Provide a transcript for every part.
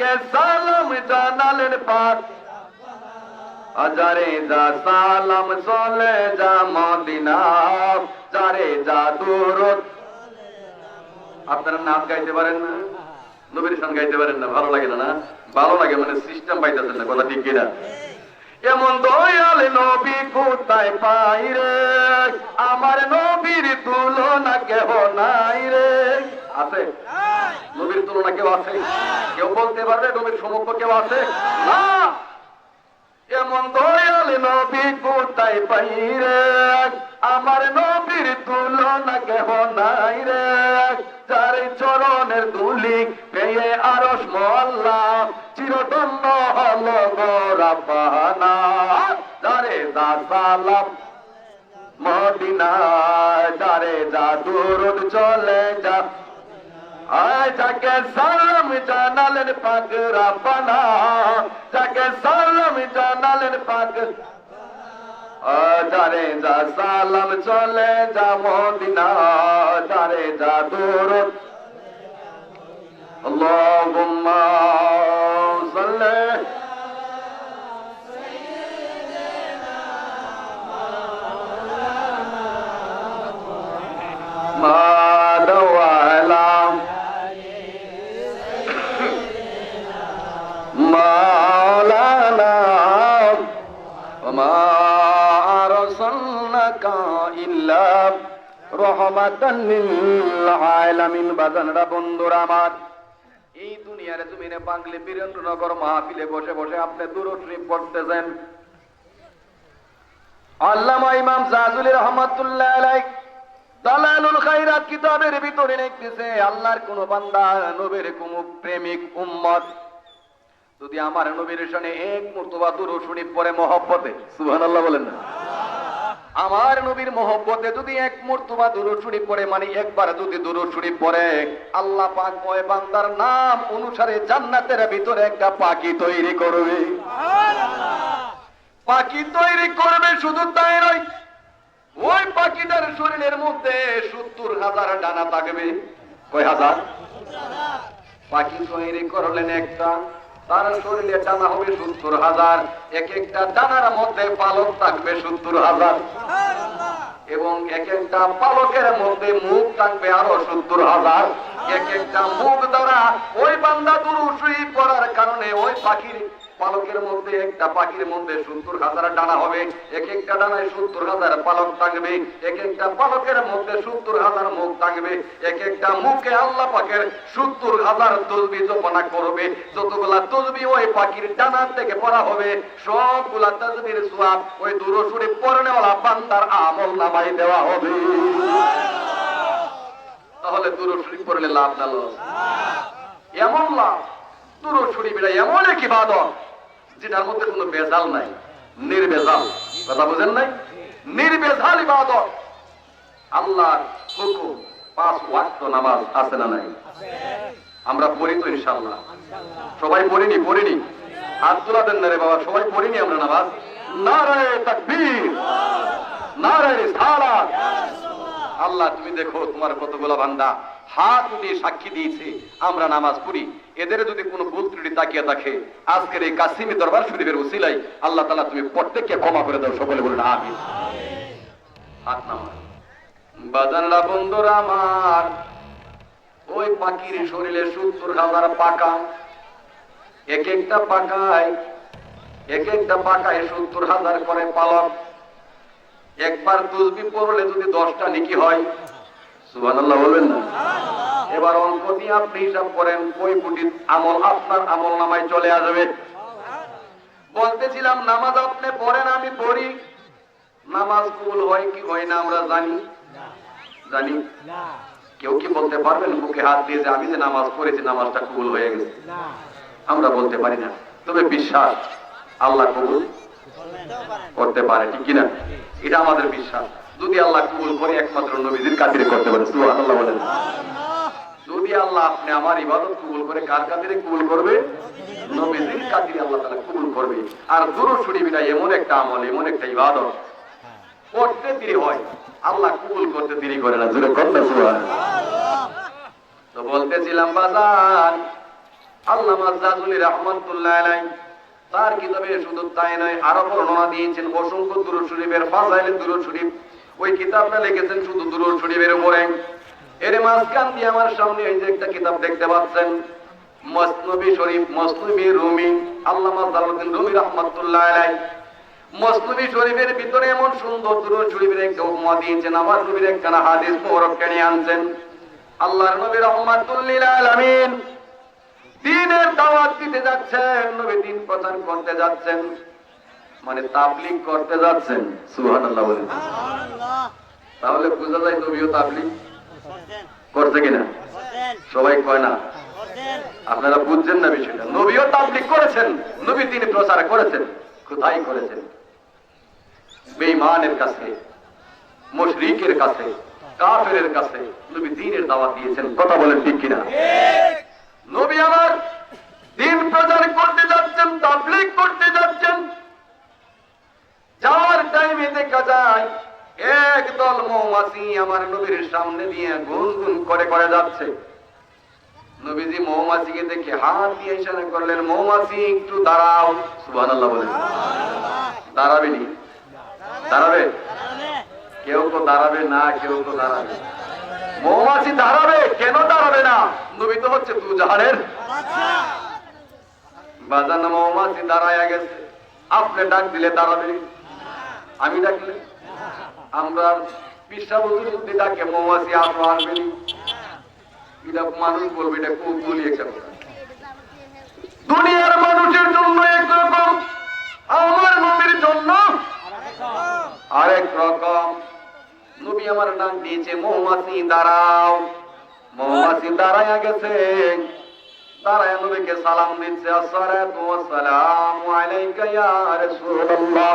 যাকে সালাম জানালেন পাক আজারে যা সালাম চলে যা মদিনা যারে যা দূরত আপনারা নাচ গাইতে পারেন না, নবীর সঙ্গে গাইতে পারেন না, ভালো লাগে না ভালো লাগে মানে সিস্টেম পাইতেছেন না, কথা ঠিক কিনা? এমন দয়াল নবী কোথায় পাই রে? আমার নবীর তুলনা কেহ নাই রে। আছে? নবীর তুলনা কেউ আছে? কেউ বলতে পারবে নবীর সমক্ষ কেউ আছে? না। এমন দয়াল নবী কোথায় পাই রে? আমার নবীর তুলনা কেহ নাই রে। যার চরণের দুলি পেয়ে আরস মল্লা চিরদণ্ড হল গোরাপানা। যারে দা সালাম মদিনা যারে যা দূর চলে যা আয় যাকে সালাম জানালেন পাক রাব্বানা, যাকে সালাম জানালেন পাক যারে যা সালাম চলে যা মদিনা, যারে যা দূর আল্লাহুম্মা বাজানরা, বন্ধুরা আমার, এই বাংলে বীরেন্দ্রনগর মাহফিলে বসে বসে আপনি আল্লামা ইমাম কোন বান্দা প্রেমিক যদি আমার নবীর সনে এক মুর্তবা দুরূদ শরীফ পড়ে মহব্বতে। সুবহানাল্লাহ বলেন না। আমার নবীর মহব্বতে যদি এক মুর্তবা দুরূদ শরীফ পড়ে মানে একবার যদি দুরূদ শরীফ পড়ে আল্লাহ পাক ওই বান্দার নাম অনুসারে জান্নাতের ভিতরে একটা পাখি তৈরি করবে। পাখি তৈরি করবে শুধু তাই নয় ওই পাখিটার শরীরের মধ্যে সত্তর হাজার ডানা থাকবে। কয় হাজার? পাখি তৈরি করলেন একটা তার শরীরে ডানা হবে সত্তর হাজার। এক একটা ডানার মধ্যে পালক থাকবে সত্তর হাজার। এবং এক একটা পালকের মধ্যে মুখ থাকবে আরও সত্তর হাজার। এক একটা মুখ দ্বারা ওই বান্দা দুরুশ্রী পড়ার কারণে ওই পাখির পালকের মধ্যে, একটা পাখির মধ্যে সত্তর হাজার ডানা হবে, এক একটা ডানায় সত্তর হাজার পালক থাকবে, এক একটা পালকের মধ্যে সত্তর হাজার মুখ থাকবে, এক একটা মুখে আল্লাহ পাকের সত্তর হাজার তসবি জপনা করবে। যতগুলা তসবি ওই পাখির ডানা থেকে পড়া হবে, সবগুলা তসবির সোয়াব ওই দূরসুরি পড়নেওয়ালা বান্দার আমল নামাই দেওয়া হবে। তাহলে দূরসুরি পড়লে লাভ না লস? এমন লাভ, দূরসুরি বেড়া এমন এক ইবাদত। যেটার মধ্যে কোনো বেজাল নাই, নির্বেজাল। কথা বুঝেন নাই? নির্বেজাল ইবাদত। আল্লাহর হুকুম, পাঁচ ওয়াক্ত নামাজ আছে না নাই? আমরা পড়ি তো ইনশাআল্লাহ। সবাই পড়িনি পড়িনি? হাত তোলা দেন না রে বাবা, সবাই পড়িনি আমরা নামাজ? নারায় তাকবীর। নারায় সালাত আল্লাহ, তুমি দেখো তোমার কতগুলো বান্দা। হাত উঠিয়ে সাক্ষী দিয়েছে, আমরা নামাজ পড়ি। এদের যদি কোনো ভুল ত্রুটি তাকিয়ে থাকে, আজকের এই কাসিমি দরবার শরীফের উসিলাই আল্লাহ তালা তুমি প্রত্যেককে ক্ষমা করে দাও, সকলে বলুন আমি হাত নামা বাজানরা বন্ধুরা আমার, ওই পাখির শরীরে সত্তর হাজার পাকা। এক একটা পাকায়, এক একটা পাকায় সত্তর হাজার করে পালক। একবার তসবি পড়লে যদি দশটা নিকি হয় এবার অঙ্ক দিয়ে আপনি হিসাব করেন কই কোটি আমল আপনার আমল নামায় চলে আসবে। বলতেছিলাম, নামাজ আপনি পড়েন, আমি পড়ি। নামাজ কবুল হয় কি হয় না আমরা জানি। জানি। কেউ কি বলতে পারবেন বুকে হাত দিয়ে যে আমি যে নামাজ পড়েছি, নামাজটা কবুল হয়ে গেছে? আমরা বলতে পারি না। তবে বিশ্বাস, আল্লাহ কবুল করতে পারে, ঠিক কিনা? এটা আমাদের বিশ্বাস। যদি আল্লাহ কবুল করে একমাত্র নবীজির কাতিরে করতে পারে, সুবহানাল্লাহ বলেন। যদি আল্লাহ আপনি আমার ইবাদত কবুল করে, কার কাতিরে কবুল করবে? নবীজির কাতিরে আল্লাহ তাআলা কবুল করবে। আর দুরূদ শরীফটা এমন একটা আমল, এমন একটা ইবাদত। করতে দেরি হয়, আল্লাহ কবুল করতে দেরি করে না। জোরে করতে সুবহানাল্লাহ। তো বলতেছিলাম, বাজান, আল্লামা জাজুলি রহমতুল্লাহ আলাই তার কিতাবে শুধু তাই নয়, আরও বর্ণনা দিয়েছেন অসংখ্য দুরুদ শরীফের ফাজাইলে দুরুদ শরীফ। ওই কিতাবটা লিখেছেন শুধু দুরুদ শরীফের উপরে। এর মাঝখান দিয়ে আমার সামনে এই যে একটা কিতাব দেখতে পাচ্ছেন। সুন্দর আনছেন। দিনের দাওয়াত যাচ্ছেন প্রচার করতে যাচ্ছেন। মানে তাবলিগ করতে যাচ্ছেন। সুবহানাল্লাহ বলেন তাহলে বোঝা যায় নবীও তাবলিগ? করছে কিনা? সবাই কয় না। আপনারা বুঝছেন না বিষয়টা? নবীও তাবলিগ করেছেন। নবী তিনি প্রচার করেছেন। কোথায় করেছেন? বেঈমানের কাছে মুশরিকের কাছে কাফেরের কাছে নবী দ্বীনের দাওয়াত দিয়েছেন। কথা বলেন ঠিক কিনা? নবী আমার দিন প্রচার করতে যাচ্ছেন তাবলিগ করতে যাচ্ছেন। যাওয়ার টাইমে দেখা যায় এক দল মৌমাছি আমার নবীর সামনে দিয়ে গুনগুন করে করে যাচ্ছে। নবীজি মৌমাছিকে দেখে হাত দিয়ে ইশারা করলেন, মৌমাছি, একটু দাঁড়াও। সুবহানাল্লাহ বলেন। দাঁড়াবেনি দাঁড়াবে? কেউ তো দাঁড়াবে না, কেউ তো দাঁড়াবে। মৌমাছি দাঁড়াবে, কেন দাঁড়াবে না? নবী তো হচ্ছে তু জাহানের। বাজান মৌমাছি দাঁড়ায় গেছে। আপনি ডাক দিলে দাঁড়াবে আমি ডাকলে আমরা ডাকে মৌমাছি মানুষ বলবে, এটা খুব একটা দুনিয়ার মানুষের জন্য একরকম, আমার নবীর জন্য আরেক রকম নবী আমার নাম দিয়েছে মৌমাছি, দাঁড়াও। মৌমাছি দাঁড়ায়া গেছে। দাঁড়ায় নবীকে সালাম দিচ্ছে ওয়াসসালামু আলাইকা ইয়া রাসূলুল্লাহ।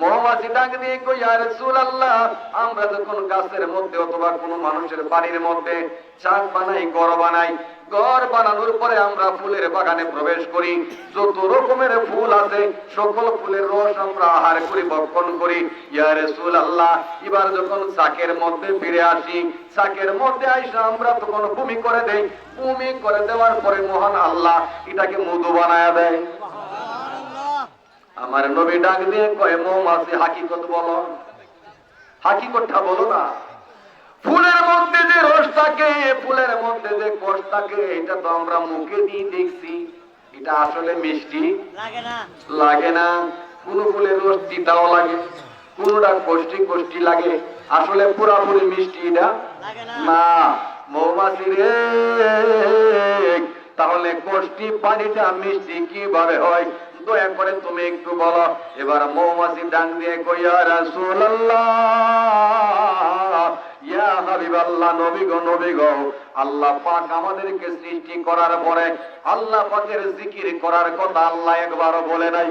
মৌমাছি ডাক দিয়ে কই আর আল্লাহ আমরা যখন গাছের মধ্যে অথবা কোনো মানুষের বাড়ির মধ্যে চাক বানাই, ঘর বানাই। ঘর বানানোর পরে আমরা ফুলের বাগানে প্রবেশ করি। যত রকমের ফুল আছে, সকল ফুলের রস আমরা আহার করি ভক্ষণ করি। ইয়ার সুল আল্লাহ এবার যখন চাকের মধ্যে ফিরে আসি, চাকের মধ্যে আইসা আমরা তখন ভূমি করে দেই। ভূমি করে দেওয়ার পরে মহান আল্লাহ এটাকে মধু বানায় দেয়। আমার নবী ডাক দিয়ে কয় মৌমাছি হাকিকত বলো। হাকিকতটা বলো না। ফুলের মধ্যে যে রস থাকে ফুলের মধ্যে যে কোষ থাকে এটা তো আমরা মুখে দিয়ে দেখছি। এটা আসলে মিষ্টি? লাগে না। কোন ফুলের রস তিতাও লাগে। কোনটা কষ্টি কষ্টি লাগে। আসলে পুরাপুরি মিষ্টি এটা? না। না। মৌমাছি রে তাহলে কষ্টি পানিটা মিষ্টি কীভাবে হয়? দয়া করে তুমি একটু বলো, এবার মৌমাছি ডাক দিয়ে কইয়া ইয়া আল্লাহ আমাদেরকে সৃষ্টি করার পরে, আল্লাহ পাকের জিকির করার কথা আল্লাহ একবারও বলে নাই।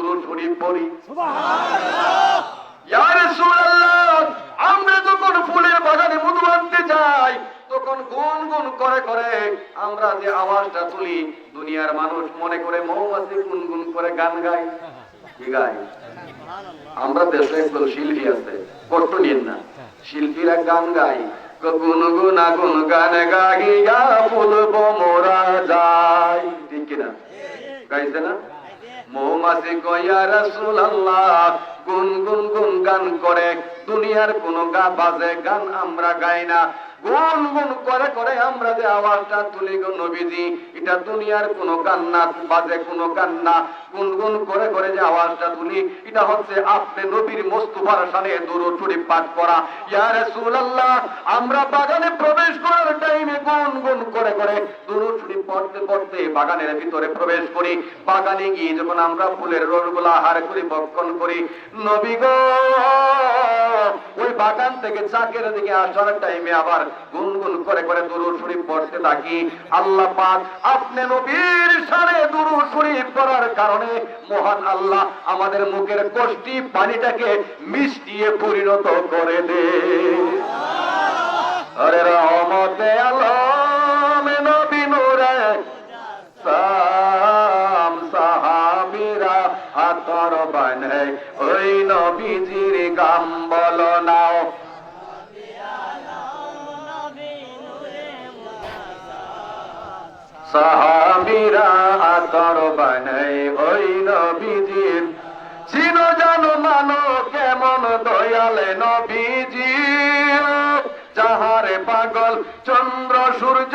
দুরূদ শরীফ পড়ি আমরা যখন ফুলের বাগানে মধু আনতে যাই তখন গুন গুন করে করে আমরা যে আওয়াজটা তুলি দুনিয়ার মানুষ মনে করে মৌমাছি গুনগুন করে গান গায়। কি গায়? আমরা দেশে একজন শিল্পী আছে কষ্ট নিন না। শিল্পীরা গান গায় গুন গুন আগুন গান গাইয়া ফুলব মোরা যায়। ঠিক কিনা? গাইছে না? মৌমাছি কয়া রাসূল আল্লাহ গুন গুন গুন গান করে। দুনিয়ার কোন গা বাজে, গান আমরা গাই না। গুন গুন করে করে আমরা যে আওয়াজটা তুলি গো নবীজি, এটা দুনিয়ার কোন গান না, বাজে কোন গান না। গুনগুন করে করে যে আওয়াজটা তুলি, এটা হচ্ছে আপনি নবীর মোস্তফার সানে দরুদ শরীফ পাঠ করা। ইয়া রাসূলুল্লাহ, আমরা বাগানে প্রবেশ করার টাইমে গুনগুন করে করে দরুদ পড়তে বাগানের ভিতরে প্রবেশ করি। বাগানে গিয়ে যখন আমরা ফুলের রোলগুলা আহার করি ভক্ষণ করি, নবী গো! ওই বাগান থেকে চাকের দিকে আসার টাইমে আবার গুনগুন করে করে দরুদ শরীফ পড়তে থাকি। আল্লাহ পাক আপনি নবীর সানে দরুদ শরীফ পড়ার কারণে মহান আল্লাহ আমাদের মুখের কষ্টি পানিটাকে মিষ্টিয়ে পরিণত করে দে আরে রহমতে আলম নবীজির গাম বলো নাও। সাহাবিরা আতর বানাই ওই নবীজির চিনো জানো মানো কেমন দয়ালে নবীজি যাহারে পাগল চন্দ্র সূর্য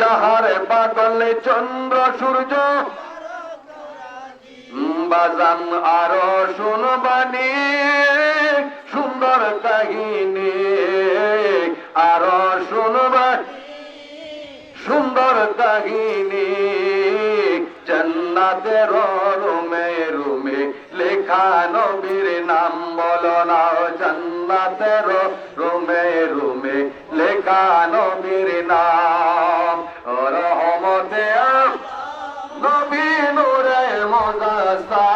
যাহারে পাগল চন্দ্র, সূর্য। বাজান আরও শুনবানি সুন্দর কাহিনী। আরও শুনবা সুন্দর কাহিনী। জান্নাতের রুমে রুমে লেখা নবীর নাম বলো না জান্নাতের রুমে রুমে লেখা নবীর নাম। রহমতে নবী নূরে মোদাস্তা